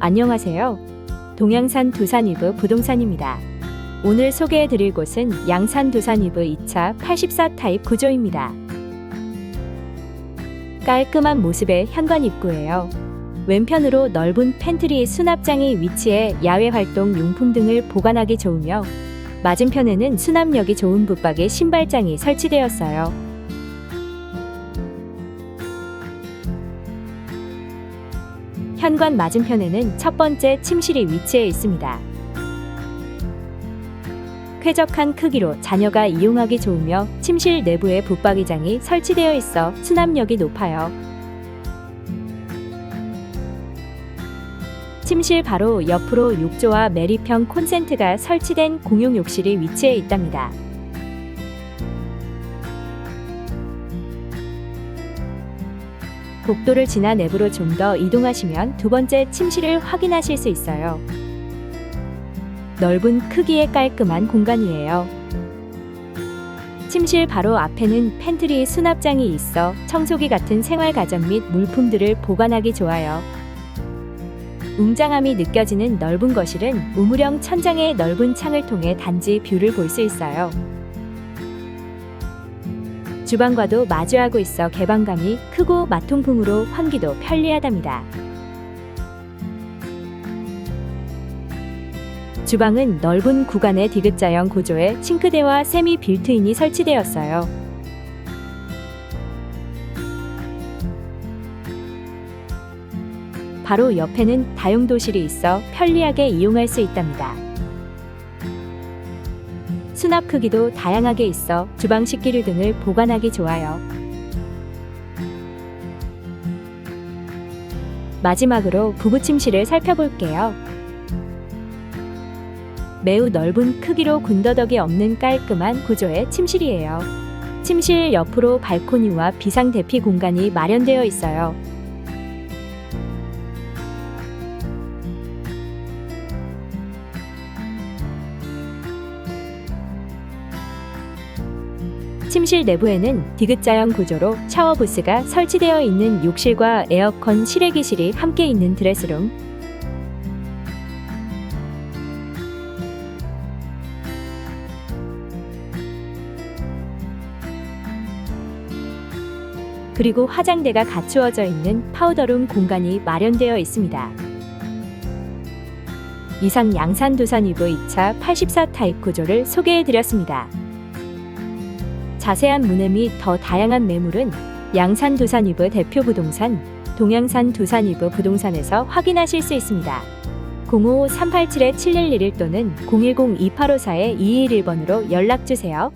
안녕하세요. 동양산 두산이브 부동산입니다. 오늘 소개해드릴 곳은 양산 두산이브 2차 84 타입 구조입니다. 깔끔한 모습의 현관 입구예요. 왼편으로 넓은 팬트리 수납장이 위치해 야외 활동 용품 등을 보관하기 좋으며 맞은편에는 수납력이 좋은 붙박이 신발장이 설치되었어요. 현관 맞은편에는 첫 번째 침실이 위치해 있습니다. 쾌적한 크기로 자녀가 이용하기 좋으며 침실 내부에 붙박이장이 설치되어 있어 수납력이 높아요. 침실 바로 옆으로 욕조와 메리평 콘센트가 설치된 공용 욕실이 위치해 있답니다. 복도를 지나 내부로 좀 더 이동하시면 두 번째 침실을 확인하실 수 있어요. 넓은 크기의 깔끔한 공간이에요. 침실 바로 앞에는 팬트리 수납장이 있어 청소기 같은 생활 가전 및 물품들을 보관하기 좋아요. 웅장함이 느껴지는 넓은 거실은 우물형 천장의 넓은 창을 통해 단지 뷰를 볼 수 있어요. 주방과도 마주하고 있어 개방감이 크고 마통풍으로 환기도 편리하답니다. 주방은 넓은 구간의 디귿자형 구조에 싱크대와 세미 빌트인이 설치되었어요. 바로 옆에는 다용도실이 있어 편리하게 이용할 수 있답니다. 수납 크기도 다양하게 있어 주방 식기류 등을 보관하기 좋아요. 마지막으로 부부 침실을 살펴볼게요. 매우 넓은 크기로 군더더기 없는 깔끔한 구조의 침실이에요. 침실 옆으로 발코니와 비상 대피 공간이 마련되어 있어요. 침실 내부에는 디귿자형 구조로 샤워 부스가 설치되어 있는 욕실과 에어컨 실외기실이 함께 있는 드레스룸, 그리고 화장대가 갖추어져 있는 파우더룸 공간이 마련되어 있습니다. 이상 양산 두산 이브 2차 84 타입 구조를 소개해 드렸습니다. 자세한 문의 및 더 다양한 매물은 양산 두산 이브 대표 부동산 동양산 두산 이브 부동산에서 확인하실 수 있습니다. 055-387-7111 또는 010-2854-221번으로 연락 주세요.